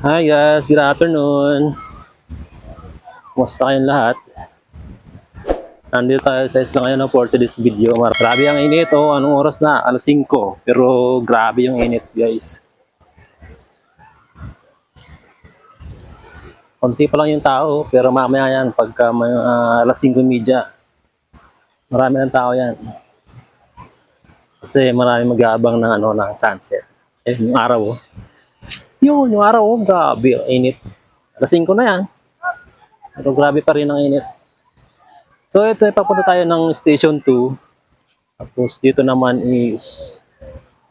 Hi guys, good afternoon. Kumusta kayong lahat? Nandito tayo sa isla ngayon for today's video. Mar grabe ang init oh. Anong oras na? Alas 5. Pero grabe yung init guys. Konti pa lang yung tao, pero mamaya yan, pagka may, ah, alas 5.30, marami ng tao yan. Kasi marami mag-aabang ng, ano, ng sunset. Eh, yung araw, oh. Yun, yung araw, oh, grabe, ang init. Alas 5 na yan. Pero grabe pa rin ang init. So, ito, eh, papunta tayo ng Station 2. Tapos, dito naman is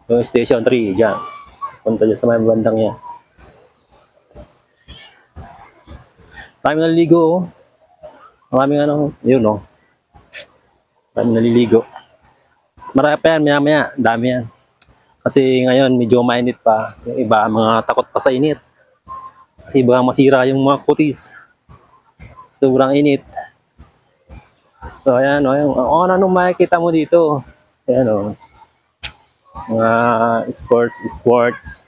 yung Station 3, dyan. Punta dyan sa may bandang yan. Maraming naliligo, oh. Maraming ano, yun, oh. Maraming naliligo. Mas marami pa yan, maya maya, dami yan. Kasi ngayon, medyo mainit pa. Yung iba, mga takot pa sa init. Kasi baka masira yung mga kutis. Sobrang init. So, ayan, oh, yung, oh, ano nung makikita mo dito? Ayan, oh. Mga sports, sports.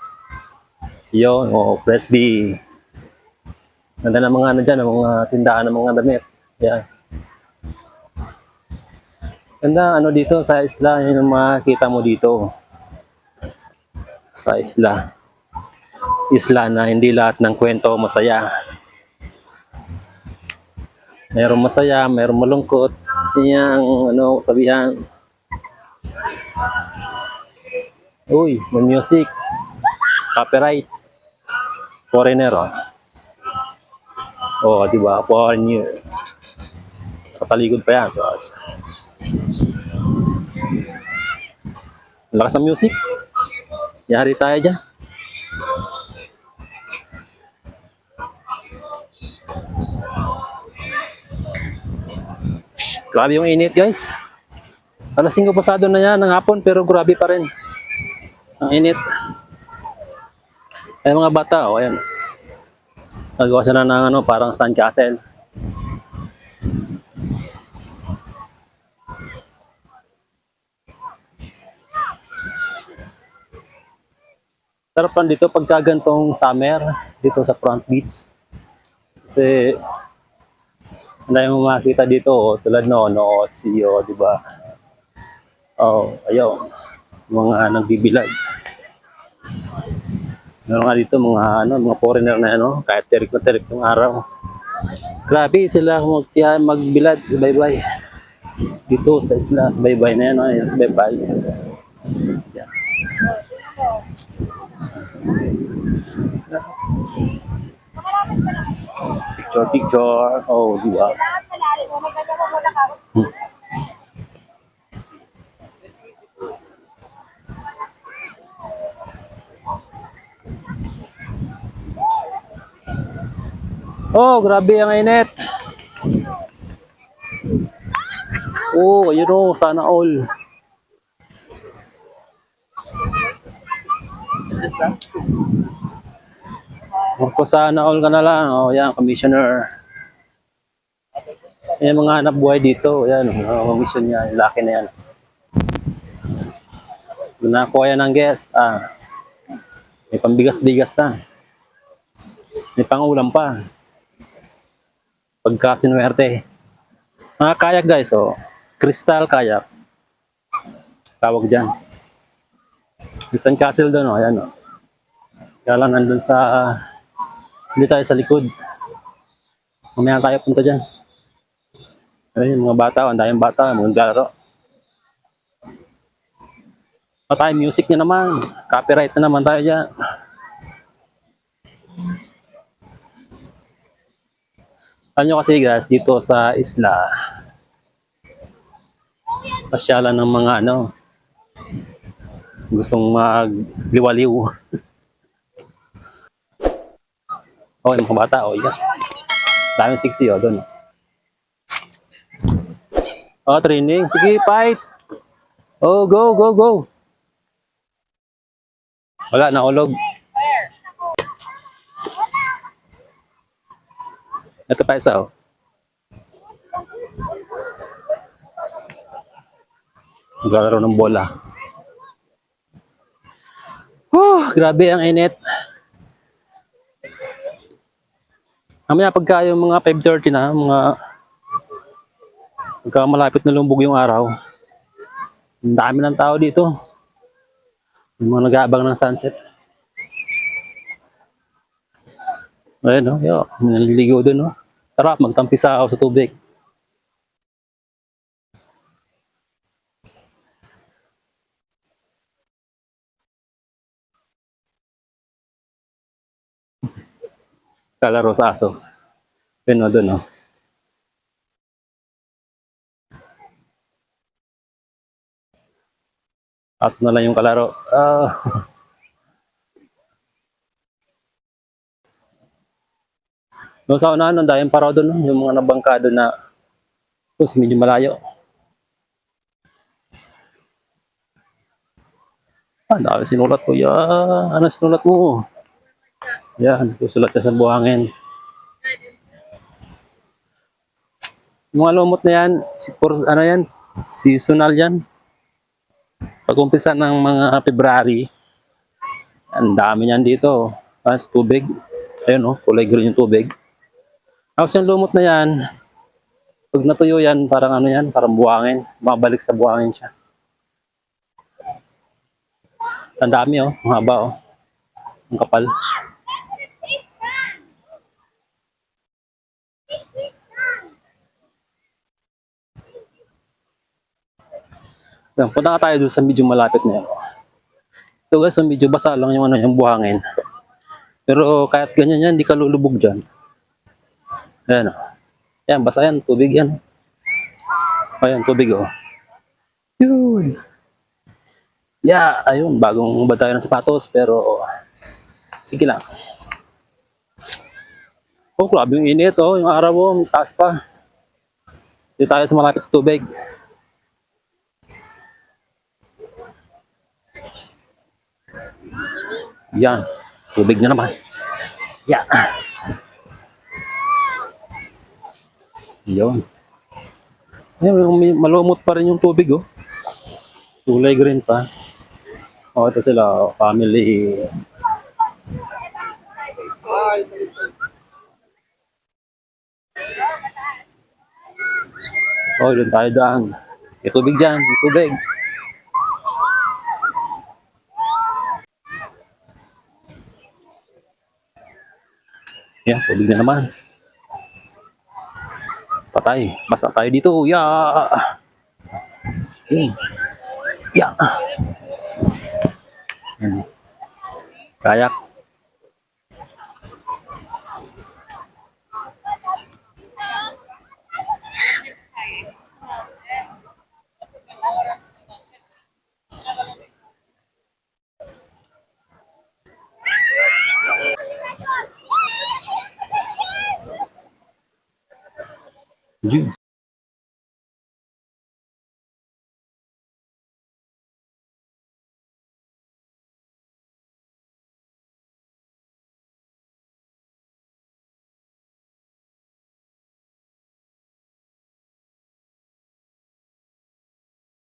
Yun, oh, Press B. Ganda ng mga ano dyan, ng mga tindahan ng mga damit. Yan. Ganda ano dito sa isla, yun ang makikita mo dito. Sa isla. Isla na hindi lahat ng kwento masaya. Merong masaya, merong malungkot. Yan ang ano sabihan. Uy, may music. Copyright. Foreigner, oh. Oh, di ba? Foreign year. Katalikod pa yan. So, lakas ng music. Yari tayo dyan. Grabe yung init guys. Alas 5 pasado na yan ng hapon pero grabe pa rin. Ang init. Ay mga bata, oh, ayan. Nagawa siya na ng ano, parang sandcastle. Sarap lang dito pagka gantong summer dito sa front beach. Kasi ang dami makita dito, oh, tulad no, no, CEO, di ba? Oh, ayaw. Mga nagbibilag. Meron nga dito mga ano, mga foreigner na ano, kahit terik na terik yung araw. Grabe sila mag magbilad, bye-bye. Dito sa isla, bye-bye na yan, oh, bye-bye. Yan. Picture, picture. Oh, di ba? Oh, grabe ang init. Oh, ayun oh, sana all. Magpa sana all ka na lang. Oh, yan, commissioner. Yan mga hanap buhay dito. Yan, oh, commission niya. Yung laki na yan. Nakuha yan ng guest. Ah, may pambigas-bigas na. May pangulam pa. Pagka sinuwerte. Mga kayak guys, oh. Crystal kayak. Tawag dyan. Crystal Castle doon, oh. Ayan, oh. Kaya lang nandun sa... hindi tayo sa likod. Mamaya tayo punta dyan. Ayun, mga bata, ang daming bata, mga laro. O tayo, music na naman. Copyright na naman tayo dyan. Alam nyo kasi guys, dito sa isla, pasyalan ng mga ano, gustong magliwaliw. oh, yung mga bata, oh, yeah. Daming sexy, oh, doon. Oh, training. Sige, fight. Oh, go, go, go. Wala, naulog. Ito pa isa, oh. Naglalaro ng bola. Oh, grabe ang init. Mamaya pagka yung mga 5.30 na, mga pagka malapit na lumbog yung araw, ang dami ng tao dito. Yung mga nag-aabang ng sunset. Ayun, no? Yo, may naliligo doon, no? Tara, magtampisa ako sa tubig. Kalaro sa aso. Yun, no, doon, no? Aso na lang yung kalaro. Ah. Doon sa unahan, ang dayang paraw doon, yung mga nabangkado na tapos medyo malayo. Ah, dami sinulat ko. Yan. Ano sinulat mo? Yan. Susulat siya sa buhangin. Mga lumot na yan, si, pur- ano yan, seasonal yan. Pag umpisa ng mga February, ang dami niyan dito. Ah, sa tubig. Ayun oh, kulay green yung tubig. Tapos yung lumot na yan, pag natuyo yan, parang ano yan, parang buhangin. Mabalik sa buhangin siya. Ang dami oh, ang haba oh. Ang kapal. Yan, punta tayo doon sa medyo malapit na yan. Ito guys, so medyo basa lang yung ano, yung buhangin. Pero kahit ganyan yan, hindi ka lulubog dyan. Ayan o. Ayan, basa yan, tubig yan. Ayan, tubig o. Yun. Yeah, ayun, bagong ba tayo ng sapatos, pero sige lang. Oh, grabe yung init oh, yung araw oh, taas pa. Dito tayo sa malapit sa tubig. Yan, tubig na naman. Yeah. Yun. Ayun, malumot pa rin yung tubig, oh. Kulay green pa. Oh, ito sila, oh, family. Oh, doon tayo daan. May tubig dyan, may tubig. Yan, tubig na naman. Patay. Basta tayo dito. Ya. Hmm. Ya. Hmm. Kayak. you